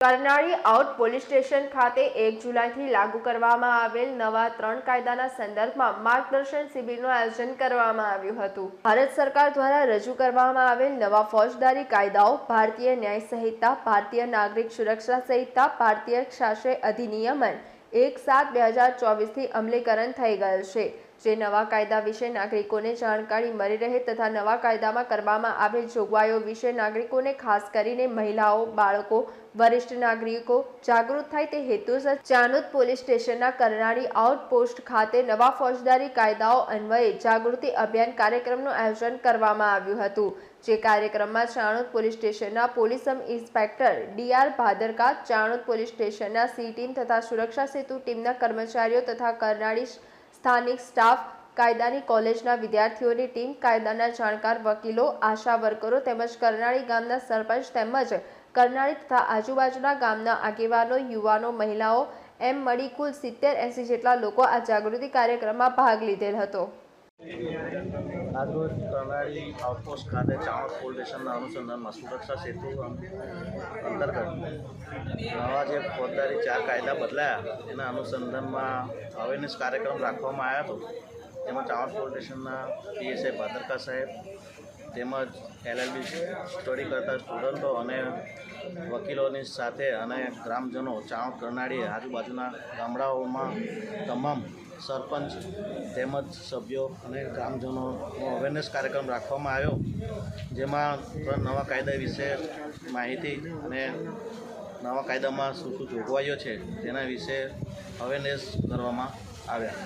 Karnali out police station ખાતે એક જુલાઈથી લાગુ કરવામાં આવેલ નવા ત્રણ કાયદાના સંદર્ભમાં માર્ગદર્શન શિબિરનું આયોજન કરવામાં આવ્યું હતું. ભારત સરકાર દ્વારા રજૂ કરવામાં આવેલ નવા ફોજદારી કાયદાઓ ભારતીય ન્યાય સંહિતા, ભારતીય નાગરિક સુરક્ષા સંહિતા, ભારતીય શાસ્ત્રીય અધિનિયમન એક સાત બે હજાર ચોવીસથી અમલીકરણ થઈ ગયેલ છે. જે નવા કાયદા વિશે નાગરિકોને જાણકારી મળી રહે તથા નવા કાયદામાં કરવામાં આવેલ જોગવાઈઓ વિશે નાગરિકોને ખાસ કરીને મહિલાઓ, બાળકો, વરિષ્ઠ નાગરિકો જાગૃત થાય તે હેતુસર ચાણોદ પોલીસ સ્ટેશનના કરનાળી આઉટપોસ્ટ ખાતે નવા ફોજદારી કાયદાઓ અન્વયે જાગૃતિ અભિયાન કાર્યક્રમનું આયોજન કરવામાં આવ્યું હતું, જે કાર્યક્રમમાં ચાણોદ પોલીસ સ્ટેશનના police sub inspector DR Bhadarka Chanod police સ્ટેશનના સી ટીમ તથા સુરક્ષા સેતુ ટીમના કર્મચારીઓ તથા કરનાળી સ્થાનિક સ્ટાફ, કાયદાની કોલેજના વિદ્યાર્થીઓની ટીમ, કાયદાના જાણકાર વકીલો, આશા વર્કરો તેમજ કરનાળી ગામના સરપંચ તેમજ કરનાળી તથા આજુબાજુના ગામના આગેવાનો, યુવાનો, મહિલાઓ એમ મળી કુલ સિત્તેર એંસી જેટલા લોકો આ જાગૃતિ કાર્યક્રમમાં ભાગ લીધેલ હતો. આજરોજ કરનાળી આઉટપોસ્ટ ખાતે ચાણોદ પોલીસ સ્ટેશનના અનુસંધાનમાં સુરક્ષા સેતુ અંતર્ગત નવા જે ફોજદારી ચાર કાયદા બદલાયા, એના અનુસંધાનમાં અવેરનેસ કાર્યક્રમ રાખવામાં આવ્યો હતો. જેમાં ચાણોદ પોલીસ સ્ટેશનના પીએસઆઈ ભાદરકા સાહેબ તેમજ એલએલબી સ્ટડી કરતા સ્ટુડન્ટો અને વકીલોની સાથે અને ગ્રામજનો ચાણોદ કરનાળી આજુબાજુના ગામડાઓમાં તમામ સરપંચ તેમજ સભ્યો અને ગ્રામજનોનો અવેરનેસ કાર્યક્રમ રાખવામાં આવ્યો. જેમાં ત્રણ નવા કાયદા વિશે માહિતી અને નવા કાયદામાં શું શું જોગવાઈઓ છે, તેના વિશે અવેરનેસ કરવામાં આવ્યા.